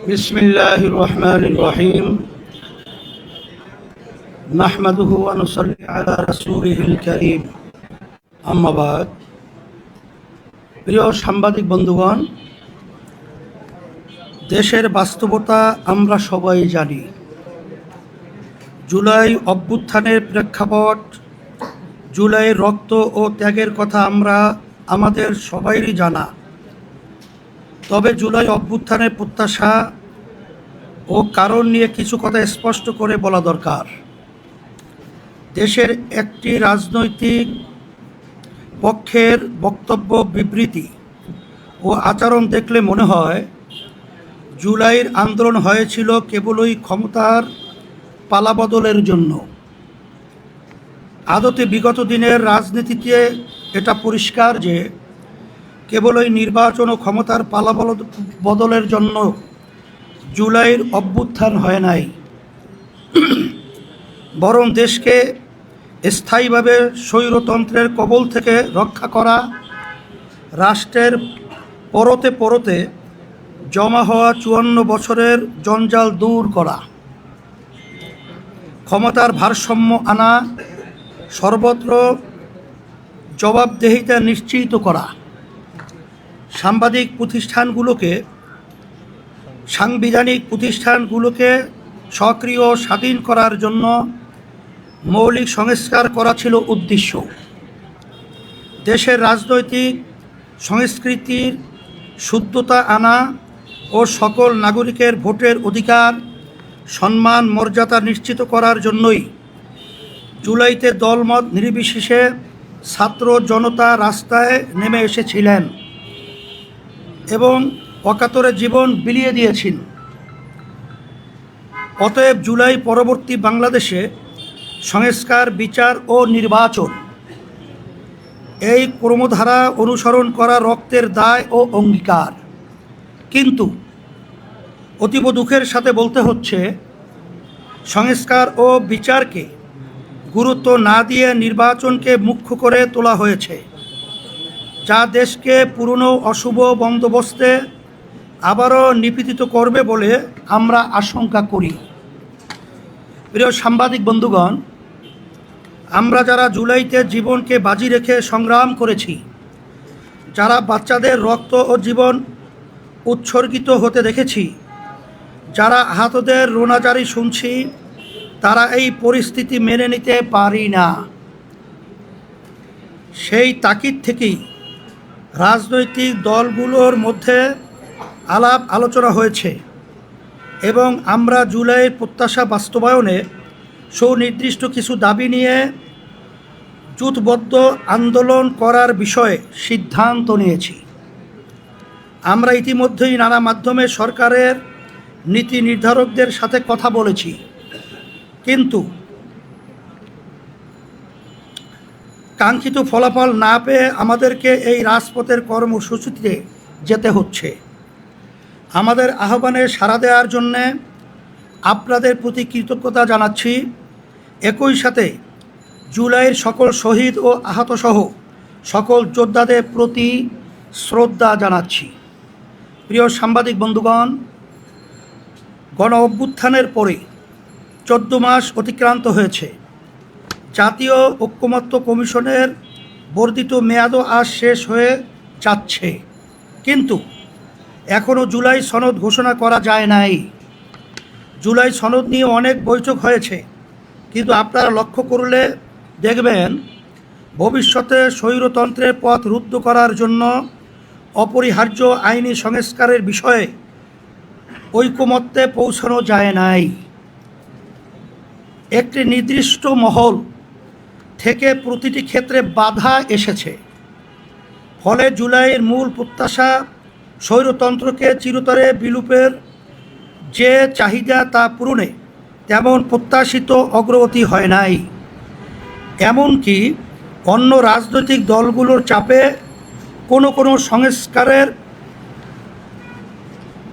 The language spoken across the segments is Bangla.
بسم الله الرحمن الرحيم نحمده ونصلي على رسوله الكريم أما بعد প্রিয় সাংবাদিক বন্ধুগণ দেশের বাস্তবতা আমরা সবাই জানি জুলাই অভ্যুত্থানের প্রেক্ষাপট জুলাইয়ের রক্ত ও ত্যাগের কথা আমরা আমাদের সবাইরই জানা তবে জুলাই অভ্যুত্থানের প্রত্যাশা ও কারণ নিয়ে কিছু কথা স্পষ্ট করে বলা দরকার। দেশের একটি রাজনৈতিক পক্ষের বক্তব্য বিবৃতি ও আচরণ দেখলে মনে হয়, জুলাইয়ের আন্দোলন হয়েছিল কেবলই ক্ষমতার পালাবদলের জন্য। আদতে বিগত দিনের রাজনীতিতে এটা পরিষ্কার যে কেবলই নির্বাচন ও ক্ষমতার পালা বদলের জন্য জুলাইয়ের অভ্যুত্থান হয় নাই। বরং দেশকে স্থায়ীভাবে স্বৈরতন্ত্রের কবল থেকে রক্ষা করা, রাষ্ট্রের পরতে পরতে জমা হওয়া চুয়ান্ন বছরের জঞ্জাল দূর করা, ক্ষমতার ভারসাম্য আনা, সর্বত্র জবাবদেহিতা নিশ্চিত করা। সাংবাদিক প্রতিষ্ঠানগুলোকে, সাংবিধানিক প্রতিষ্ঠানগুলোকে সক্রিয় স্বাধীন করার জন্য মৌলিক সংস্কার করা ছিল উদ্দেশ্য। দেশের রাজনৈতিক সংস্কৃতির শুদ্ধতা আনা ও সকল নাগরিকের ভোটের অধিকার, সম্মান, মর্যাদা নিশ্চিত করার জন্যই জুলাইতে দলমত নির্বিশেষে ছাত্র জনতা রাস্তায় নেমে এসেছিলেন। এবং অকাতরে জীবন বিলিয়ে দিয়েছেন অতএব জুলাই পরবর্তী বাংলাদেশে সংস্কার, বিচার ও নির্বাচন এই ক্রমধারা অনুসরণ করা রক্তের দায় ও অঙ্গীকার। কিন্তু অতীব দুঃখের সাথে বলতে হচ্ছে, সংস্কার ও বিচারকে গুরুত্ব না দিয়ে নির্বাচনকে মুখ্য করে তোলা হয়েছে। যা দেশকে পুরনো অশুভ বন্দোবস্তে আবারও নিপীড়িত করবে বলে আমরা আশঙ্কা করি। প্রিয় সাংবাদিক বন্ধুগণ, আমরা যারা জুলাইতে জীবনকে বাজি রেখে সংগ্রাম করেছি, যারা বাচ্চাদের রক্ত ও জীবন উৎসর্গিত হতে দেখেছি, যারা আহতদের রোনাজারি শুনছি, তারা এই পরিস্থিতি মেনে নিতে পারি না। সেই তাকিদ থেকেই রাজনৈতিক দলগুলোর মধ্যে আলাপ আলোচনা হয়েছে এবং আমরা জুলাইয়ের প্রত্যাশা বাস্তবায়নে সুনির্দিষ্ট কিছু দাবি নিয়ে জুথবদ্ধ আন্দোলন করার বিষয়ে সিদ্ধান্ত নিয়েছি। আমরা ইতিমধ্যেই নানা মাধ্যমে সরকারের নীতি নির্ধারকদের সাথে কথা বলেছি। কিন্তু কাঙ্ক্ষিত ফলাফল না পেয়ে আমাদেরকে এই রাজপথের কর্মসূচিতে যেতে হচ্ছে। আমাদের আহ্বানে সাড়া দেওয়ার জন্যে আপনাদের প্রতি কৃতজ্ঞতা জানাচ্ছি। একই সাথে জুলাইয়ের সকল শহীদ ও আহতসহ সকল যোদ্ধাদের প্রতি শ্রদ্ধা জানাচ্ছি। প্রিয় সাংবাদিক বন্ধুগণ গণ অভ্যুত্থানের পরে চোদ্দ মাস অতিক্রান্ত হয়েছে। জাতীয় ঐক্যমত্য কমিশনের বর্ধিত মেয়াদও আজ শেষ হয়ে যাচ্ছে। কিন্তু এখনও জুলাই সনদ ঘোষণা করা যায় নাই। জুলাই সনদ নিয়ে অনেক বৈঠক হয়েছে। কিন্তু আপনারা লক্ষ্য করলে দেখবেন, ভবিষ্যতে স্বৈরতন্ত্রের পথ রুদ্ধ করার জন্য অপরিহার্য আইনি সংস্কারের বিষয়ে ঐকমত্যে পৌঁছানো যায় নাই। একটি নির্দিষ্ট মহল থেকে প্রতিটি ক্ষেত্রে বাধা এসেছে। ফলে জুলাইয়ের মূল প্রত্যাশা স্বৈরতন্ত্রকে চিরতরে বিলুপের যে চাহিদা তা পূরণে তেমন প্রত্যাশিত অগ্রগতি হয় নাই। এমনকি অন্য রাজনৈতিক দলগুলোর চাপে কোনো কোনো সংস্কারের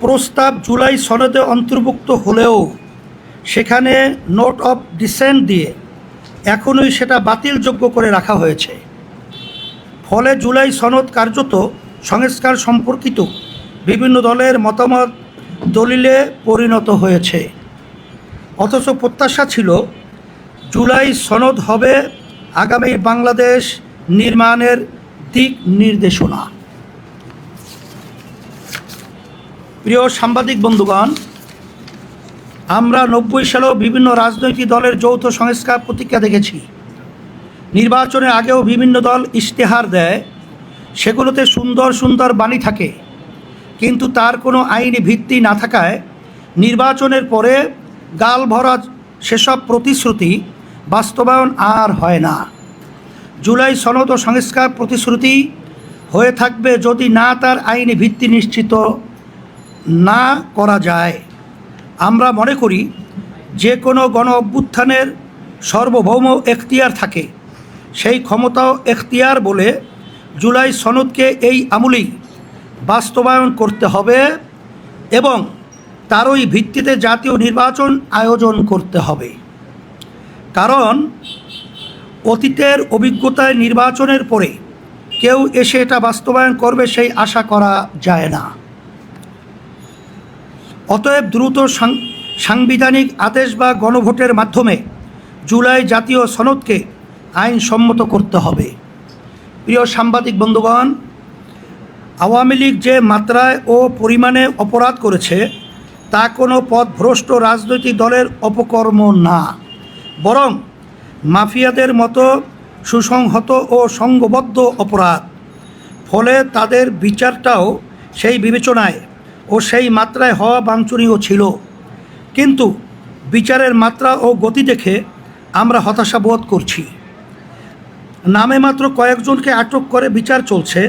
প্রস্তাব জুলাই সনদে অন্তর্ভুক্ত হলেও সেখানে নোট অফ ডিসেন্ট দিয়ে এখনই সেটা বাতিলযোগ্য করে রাখা হয়েছে। ফলে জুলাই সনদ কার্যত সংস্কার সম্পর্কিত বিভিন্ন দলের মতামত দলিলে পরিণত হয়েছে। অথচ প্রত্যাশা ছিল জুলাই সনদ হবে আগামী বাংলাদেশ নির্মাণের দিক নির্দেশনা। প্রিয় সাংবাদিক বন্ধুগণ আমরা নব্বই সালেও বিভিন্ন রাজনৈতিক দলের যৌথ সংস্কার প্রতিক্রিয়া দেখেছি। নির্বাচনের আগেও বিভিন্ন দল ইশতেহার দেয়, সেগুলোতে সুন্দর সুন্দর বাণী থাকে। কিন্তু তার কোনো আইনি ভিত্তি না থাকায় নির্বাচনের পরে গাল ভরা সেসব প্রতিশ্রুতি বাস্তবায়ন আর হয় না। জুলাই সনদ ও সংস্কার প্রতিশ্রুতি হয়ে থাকবে যদি না তার আইনি ভিত্তি নিশ্চিত না করা যায়। আমরা মনে করি যে কোনো গণ অভ্যুত্থানের সার্বভৌম এখতিয়ার থাকে। সেই ক্ষমতাও এখতিয়ার বলে জুলাই সনদকে এই আমলেই বাস্তবায়ন করতে হবে এবং তারই ভিত্তিতে জাতীয় নির্বাচন আয়োজন করতে হবে। কারণ অতীতের অভিজ্ঞতায় নির্বাচনের পরে কেউ এসে এটা বাস্তবায়ন করবে সেই আশা করা যায় না। অতএব দ্রুত সাংবিধানিক আদেশ বা গণভোটের মাধ্যমে জুলাই জাতীয় সনদকে আইনসম্মত করতে হবে। প্রিয় সাংবাদিক বন্ধুগণ, আওয়ামী লীগ যে মাত্রায় ও পরিমাণে অপরাধ করেছে, তা কোনো পথভ্রষ্ট রাজনৈতিক দলের অপকর্ম না। বরং মাফিয়াদের মতো সুসংহত ও সংঘবদ্ধ অপরাধ। ফলে তাদের বিচারটাও সেই বিবেচনায় ও সেই মাত্রায় হওয়া বাঞ্ছনীয় ছিল। কিন্তু বিচারের মাত্রা ও গতি দেখে আমরা হতাশা বোধ করছি। নামে মাত্র কয়েকজনকে আটক করে বিচার চলছে।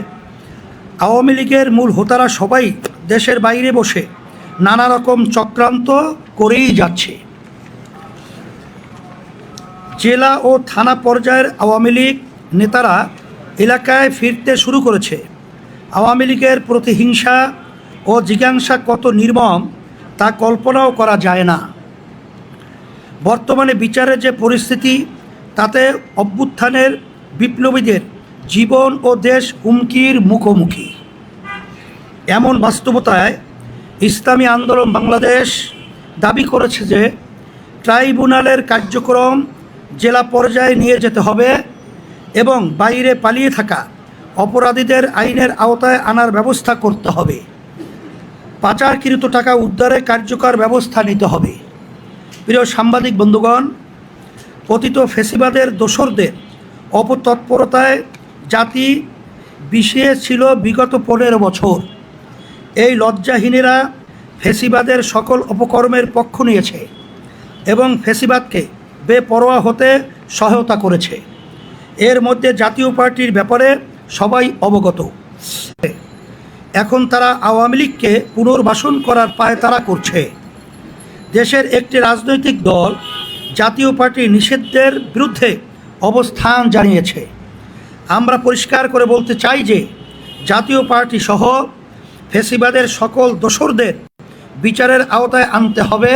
আওয়ামী লীগের মূল হোতারা সবাই দেশের বাইরে বসে নানা রকম চক্রান্ত করেই যাচ্ছে। জেলা ও থানা পর্যায়ের আওয়ামী লীগ নেতারা এলাকায় ফিরতে শুরু করেছে। আওয়ামী লীগের প্রতিহিংসা ও জিজ্ঞাসা কত নির্মম, তা কল্পনাও করা যায় না। বর্তমানে বিচারের যে পরিস্থিতি, তাতে অভ্যুত্থানের বিপ্লবীদের জীবন ও দেশ হুমকির মুখোমুখি। এমন বাস্তবতায় ইসলামী আন্দোলন বাংলাদেশ দাবি করেছে যে, ট্রাইব্যুনালের কার্যক্রম জেলা পর্যায়ে নিয়ে যেতে হবে এবং বাইরে পালিয়ে থাকা অপরাধীদের আইনের আওতায় আনার ব্যবস্থা করতে হবে। পাচারকৃত টাকা উদ্ধারে কার্যকর ব্যবস্থা নিতে হবে। প্রিয় সাংবাদিক বন্ধুগণ পতিত ফেসিবাদের দোসরদের অপতৎপরতায় জাতি বিষিয়ে ছিল বিগত পনেরো বছর। এই লজ্জাহীনেরা ফেসিবাদের সকল অপকর্মের পক্ষ নিয়েছে এবং ফেসিবাদকে বেপরোয়া হতে সহায়তা করেছে। এর মধ্যে জাতীয় পার্টির ব্যাপারে সবাই অবগত। এখন তারা আওয়ামী লীগকে পুনর্বাসন করার পায় তারা করছে। দেশের একটি রাজনৈতিক দল জাতীয় পার্টির নিষেধের বিরুদ্ধে অবস্থান জানিয়েছে। আমরা পরিষ্কার করে বলতে চাই যে, জাতীয় পার্টি সহ ফেসিবাদের সকল দোসরদের বিচারের আওতায় আনতে হবে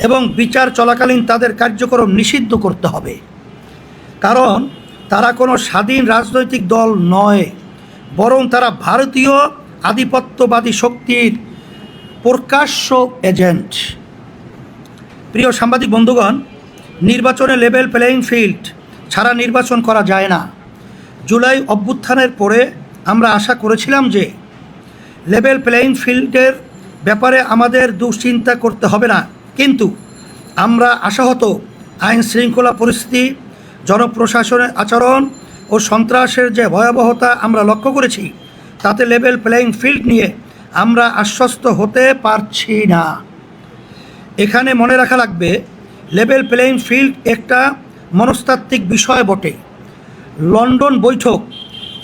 এবং বিচার চলাকালীন তাদের কার্যক্রম নিষিদ্ধ করতে হবে। কারণ তারা কোনো স্বাধীন রাজনৈতিক দল নয়, বরং তারা ভারতীয় আধিপত্যবাদী শক্তির প্রকাশ্য এজেন্ট। প্রিয় সাংবাদিক বন্ধুগণ, নির্বাচনে লেভেল প্লেয়িং ফিল্ড ছাড়া নির্বাচন করা যায় না। জুলাই অভ্যুত্থানের পরে আমরা আশা করেছিলাম যে লেভেল প্লেয়িং ফিল্ডের ব্যাপারে আমাদের দুশ্চিন্তা করতে হবে না। কিন্তু আমরা আশাহত আইন শৃঙ্খলা পরিস্থিতি, জনপ্রশাসনের আচরণ ও সন্ত্রাসের যে ভয়াবহতা আমরা লক্ষ্য করেছি তাতে লেভেল প্লেয়িং ফিল্ড নিয়ে আমরা আশ্বস্ত হতে পারছি না। এখানে মনে রাখা লাগবে লেভেল প্লেইং ফিল্ড একটা মনস্তাত্ত্বিক বিষয় বটে। লন্ডন বৈঠক,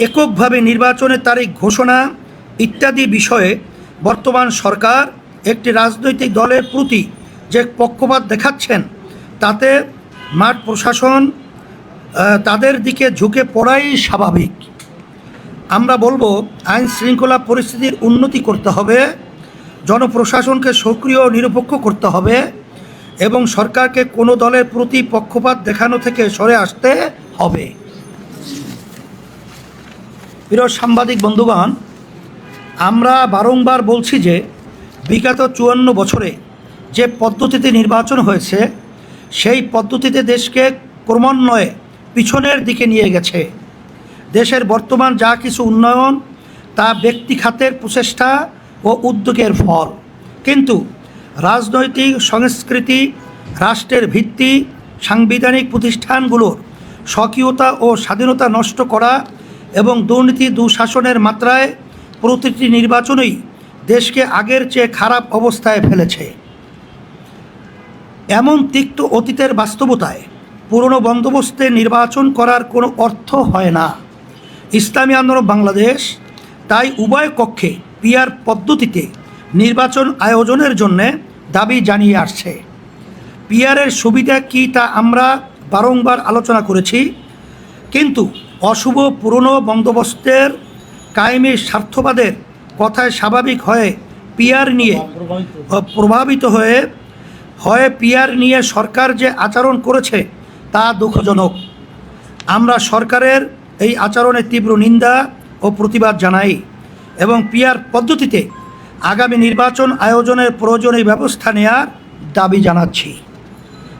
এককভাবে নির্বাচনের তারিখ ঘোষণা ইত্যাদি বিষয়ে বর্তমান সরকার একটি রাজনৈতিক দলের প্রতি যে পক্ষপাত দেখাচ্ছেন, তাতে মাঠ প্রশাসন তাদের দিকে ঝুঁকে পড়াই স্বাভাবিক। আমরা বলব, আইন শৃঙ্খলা পরিস্থিতির উন্নতি করতে হবে, জনপ্রশাসনকে সক্রিয় নিরপেক্ষ করতে হবে এবং সরকারকে কোনো দলের প্রতি পক্ষপাত দেখানো থেকে সরে আসতে হবে। প্রিয় সাংবাদিক বন্ধুগণ, আমরা বারংবার বলছি যে বিগত চুয়ান্ন বছরে যে পদ্ধতিতে নির্বাচন হয়েছে, সেই পদ্ধতিতে দেশকে ক্রমান্বয়ে পিছনের দিকে নিয়ে গেছে। দেশের বর্তমান যা কিছু উন্নয়ন, তা ব্যক্তি খাতের প্রচেষ্টা ও উদ্যোগের ফল। কিন্তু রাজনৈতিক সংস্কৃতি, রাষ্ট্রের ভিত্তি, সাংবিধানিক প্রতিষ্ঠানগুলোর স্বকীয়তা ও স্বাধীনতা নষ্ট করা এবং দুর্নীতি দুঃশাসনের মাত্রায় প্রতিটি নির্বাচনই দেশকে আগের চেয়ে খারাপ অবস্থায় ফেলেছে। এমন তিক্ত অতীতের বাস্তবতায় পুরনো বন্দোবস্তে নির্বাচন করার কোনো অর্থ হয় না। ইসলামী আন্দোলন বাংলাদেশ তাই উভয় কক্ষে পিয়ার পদ্ধতিতে নির্বাচন আয়োজনের জন্য দাবি জানিয়ে আসছে। পিয়ারের সুবিধা কী তা আমরা বারংবার আলোচনা করেছি কিন্তু অশুভ পুরনো বন্দোবস্তের কায়েমী স্বার্থবাদের কথায় স্বাভাবিক হয়ে পিয়ার নিয়ে প্রভাবিত হয়ে হয়ে পিয়ার নিয়ে সরকার যে আচরণ করেছে তা দুঃখজনক। আমরা সরকারের এই আচরণের তীব্র নিন্দা ও প্রতিবাদ জানাই এবং পিয়ার পদ্ধতিতে আগামী নির্বাচন আয়োজনের প্রয়োজনীয় ব্যবস্থা নেয়ার দাবি জানাচ্ছি।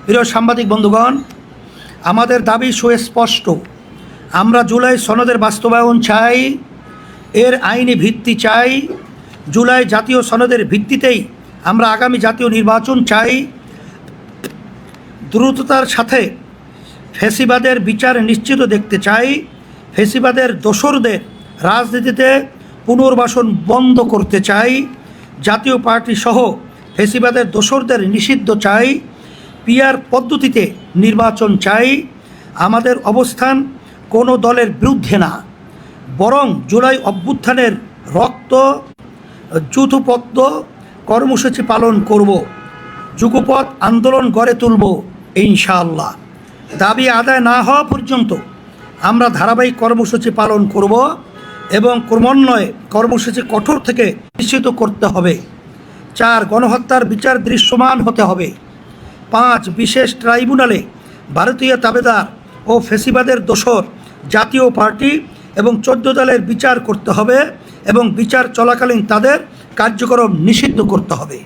প্রিয় সাংবাদিক বন্ধুগণ, আমাদের দাবি সুস্পষ্ট। আমরা জুলাই সনদের বাস্তবায়ন চাই, এর আইনি ভিত্তি চাই, জুলাই জাতীয় সনদের ভিত্তিতেই আমরা আগামী জাতীয় নির্বাচন চাই। দ্রুততার সাথে ফেসিবাদের বিচার নিশ্চিত দেখতে চাই। ফেসিবাদের দোসরদের রাজনীতিতে পুনর্বাসন বন্ধ করতে চাই। জাতীয় পার্টি সহ ফেসিবাদের দোসরদের নিষিদ্ধ চাই। পিয়ার পদ্ধতিতে নির্বাচন চাই। আমাদের অবস্থান কোনো দলের বিরুদ্ধে না। বরং জুলাই অভ্যুত্থানের রক্ত যুথপদ্ম কর্মসূচি পালন করব। যুগপথ আন্দোলন গড়ে তুলব, ইনশাআল্লাহ। দাবি আদায় না হওয়া পর্যন্ত আমরা ধারাবাহিক কর্মসূচি পালন করব এবং ক্রমান্বয়ে কর্মসূচি কঠোর থেকে নিশ্চিত করতে হবে। চার, গণহত্যার বিচার দৃশ্যমান হতে হবে। পাঁচ, বিশেষ ট্রাইব্যুনালে ভারতীয় তাবেদার ও ফেসিবাদের দোসর জাতীয় পার্টি এবং চোদ্দ দলের বিচার করতে হবে এবং বিচার চলাকালীন তাদের কার্যক্রম নিষিদ্ধ করতে হবে।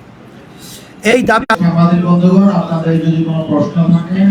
এই দাবি সাংবাদিক বন্ধুগণ, আপনাদের যদি কোনো প্রশ্ন থাকে